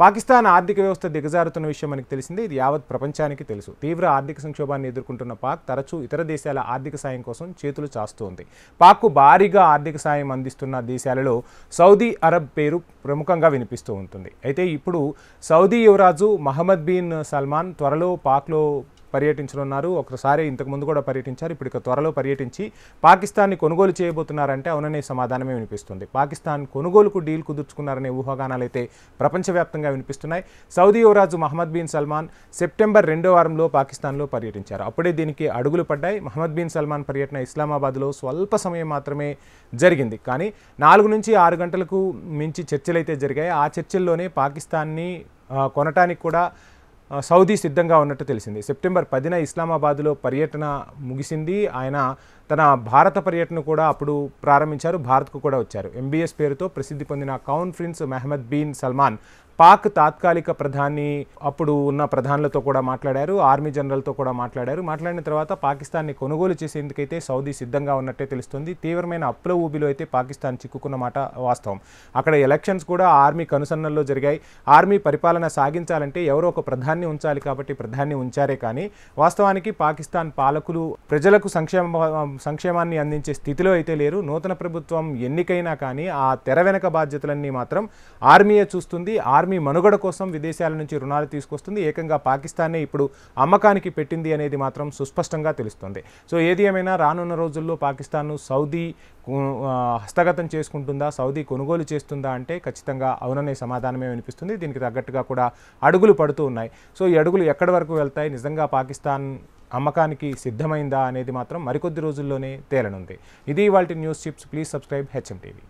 పాకిస్తాన్ ఆర్థిక వ్యవస్థ దిగజారుతున్న విషయం మనకు తెలిసిందే. ఇది యావత్ ప్రపంచానికి తెలుసు. తీవ్ర ఆర్థిక సంక్షోభాన్ని ఎదుర్కొంటున్న పాక్ తరచూ ఇతర దేశాల ఆర్థిక సాయం కోసం చేతులు చాస్తోంది. పాక్కు భారీగా ఆర్థిక సాయం అందిస్తున్న దేశాలలో సౌదీ అరబ్ పేరు ప్రముఖంగా వినిపిస్తూ ఉంటుంది. అయితే ఇప్పుడు సౌదీ యువరాజు మహమ్మద్ బిన్ సల్మాన్ త్వరలో పాక్లో పర్యటించనున్నారు. ఒకసారి ఇంతకు ముందు కూడా పర్యటించారు. ఇప్పుడు ఇక త్వరలో పర్యటించి పాకిస్తాన్ని కొనుగోలు చేయబోతున్నారంటే అవుననే సమాధానమే వినిపిస్తుంది. పాకిస్తాన్ కొనుగోలుకు డీల్ కుదుర్చుకున్నారనే ఊహాగానాలు అయితే ప్రపంచవ్యాప్తంగా వినిపిస్తున్నాయి. సౌదీ యువరాజు మహమ్మద్ బిన్ సల్మాన్ సెప్టెంబర్ రెండో వారంలో పాకిస్తాన్లో పర్యటించారు. అప్పుడే దీనికి అడుగులు పడ్డాయి. మహమ్మద్ బిన్ సల్మాన్ పర్యటన ఇస్లామాబాద్లో స్వల్ప సమయం మాత్రమే జరిగింది. కానీ నాలుగు నుంచి ఆరు గంటలకు మించి చర్చలు అయితే జరిగాయి. ఆ చర్చల్లోనే పాకిస్తాన్ని కొనటానికి కూడా సౌదీ సిద్ధంగా ఉన్నట్టు తెలిసింది. సెప్టెంబర్ పదిన ఇస్లామాబాద్లో పర్యటన ముగిసింది. ఆయన తన భారత పర్యటన కూడా అప్పుడు ప్రారంభించారు. భారత్కు కూడా వచ్చారు. ఎంబీఎస్ పేరుతో ప్రసిద్ధి పొందిన crown prince Mohammed bin Salman Pak తాత్కాలిక ప్రధాని అప్పుడు ఉన్న ప్రధానులతో కూడా మాట్లాడారు ఆర్మీ జనరల్తో కూడా మాట్లాడారు. మాట్లాడిన తర్వాత పాకిస్తాన్ని కొనుగోలు చేసేందుకైతే సౌదీ సిద్ధంగా ఉన్నట్టే తెలుస్తుంది. తీవ్రమైన అప్పుల ఊబిలో అయితే పాకిస్తాన్ చిక్కుకున్న మాట వాస్తవం. అక్కడ ఎలక్షన్స్ కూడా ఆర్మీ కనుసన్నల్లో జరిగాయి. ఆర్మీ పరిపాలన సాగించాలంటే ఎవరో ఒక ప్రధాన్ని ఉంచాలి కాబట్టి ప్రధాన్ని ఉంచారే కానీ వాస్తవానికి పాకిస్తాన్ పాలకులు ప్రజలకు సంక్షేమ సంక్షేమాన్ని అందించే స్థితిలో అయితే లేరు. నూతన ప్రభుత్వం ఎన్నికైనా కానీ ఆ తెర వెనక బాధ్యతలన్నీ మాత్రం ఆర్మీయే చూస్తుంది. ఆర్మీ మనుగడ కోసం విదేశాల నుంచి రుణాలు తీసుకొస్తుంది. ఏకంగా పాకిస్తానే ఇప్పుడు అమ్మకానికి పెట్టింది అనేది మాత్రం సుస్పష్టంగా తెలుస్తుంది. సో ఏది ఏమైనా రానున్న రోజుల్లో పాకిస్తాన్ను సౌదీ హస్తగతం చేసుకుంటుందా? సౌదీ కొనుగోలు చేస్తుందా అంటే ఖచ్చితంగా అవుననే సమాధానమే వినిపిస్తుంది. దీనికి తగ్గట్టుగా కూడా అడుగులు పడుతూ ఉన్నాయి. సో ఈ అడుగులు ఎక్కడి వరకు వెళ్తాయి? నిజంగా పాకిస్తాన్ అమ్మకానికి సిద్ధమైందా అనేది మాత్రం మరికొద్ది రోజుల్లోనే తేలనుంది. ఇది వాటి news chips. Please subscribe HM TV.